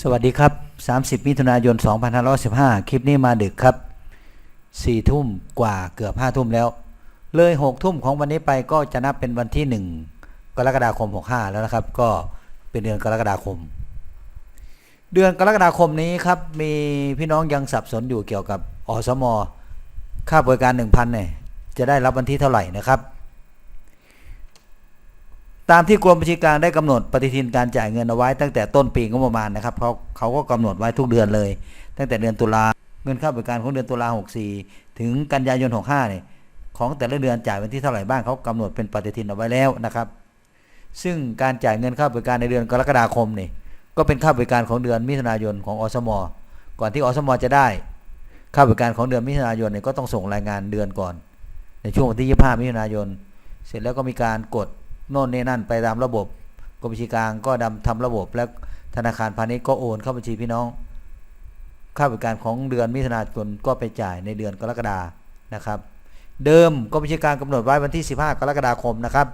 สวัสดีครับ 30 มิถุนายน 2515 คลิปนี้มาดึกครับ 4 ทุ่มกว่าเกือบ 5 ทุ่มแล้ว เลย 6 ทุ่มของวันนี้ไปก็จะนับเป็นวันที่ 1 กรกฎาคม 65 แล้วนะครับ ก็เป็นเดือนกรกฎาคม เดือนกรกฎาคมนี้ครับ มีพี่น้องยังสับสนอยู่เกี่ยวกับอสม ค่าบริการ 1,000เนี่ยจะได้รับวันที่เท่าไหร่นะครับ ตามที่กรมบัญชีกลางได้กำหนดปฏิทินการจ่ายเงินเอาไว้ตั้งแต่ต้นปีงบประมาณนะครับเขาเขาก็กำหนดไว้ทุกเดือนเลย ตั้งแต่เดือนตุลาเงินค่าบริการของเดือนตุลา64 ถึงกันยายน 65เนี่ยของแต่ละเดือนจ่ายวันที่เท่าไหร่บ้างเขากำหนดเป็นปฏิทินเอาไว้แล้วนะครับ ซึ่งการจ่ายเงินค่าบริการในเดือนกรกฎาคมนี่ก็เป็นค่าบริการของเดือนมิถุนายนของอสม ก่อนที่อสม จะได้ ค่าบริการของเดือนมิถุนายนเนี่ยก็ต้องส่งรายงานเดือนก่อน ในช่วงวันที่ 25 มิถุนายน เสร็จแล้วก็มีการกด โน่นนี่นั่นไปตามระบบกรมบัญชีกลางก็ดำทำระบบ และธนาคารพาณิชย์ก็โอนเข้าบัญชีพี่น้อง ค่าบริการของเดือนมิถุนายนก็ไปจ่ายในเดือนกรกฎานะครับ เดิมกรมบัญชีกลางกำหนดไว้วันที่ 15 กรกฎาคมนะครับ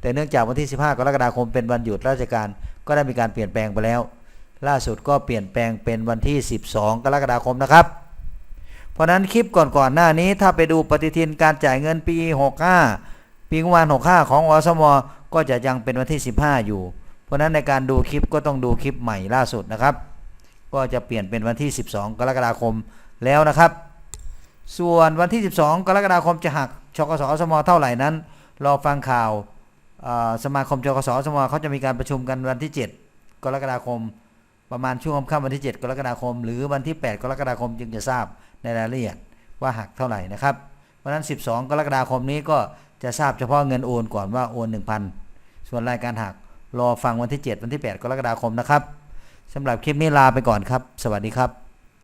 แต่เนื่องจากวันที่ 15 กรกฎาคมเป็นวันหยุดราชการก็ได้มีการเปลี่ยนแปลงไปแล้ว ล่าสุดก็เปลี่ยนแปลงเป็นวันที่ 12 กรกฎาคมนะครับ เพราะนั้นคลิปก่อนๆหน้านี้ถ้าไปดูปฏิทินการจ่ายเงินปี 65 ปีงบประมาณ65 ของอสม ก็จะยังเป็นวันที่ 15 อยู่ เพราะฉะนั้นในการดูคลิปก็ต้องดูคลิปใหม่ล่าสุดนะครับ ก็จะเปลี่ยนเป็นวันที่ 12 กรกฎาคมแล้วนะครับ ส่วนวันที่ 12 กรกฎาคมจะหักชกสอสม เท่าไหร่นั้น รอฟังข่าวสมาคมชกสอสมเขาจะมีการประชุมกันวันที่ 7 กรกฎาคม ประมาณช่วงค่ำวันที่ 7 กรกฎาคม หรือวันที่ 8 กรกฎาคมจึงจะทราบในรายละเอียดว่าหักเท่าไหร่นะครับ ราะนั้น 12 กรกฎาคมนี้ก็จะทราบเฉพาะเงินโอนก่อนว่าโอน 1,000 ส่วนรายการหักรอฟังวันที่ 7 วันที่ 8 กรกฎาคมนะครับสำหรับคลิปนี้ลาไปก่อนครับ สวัสดีครับ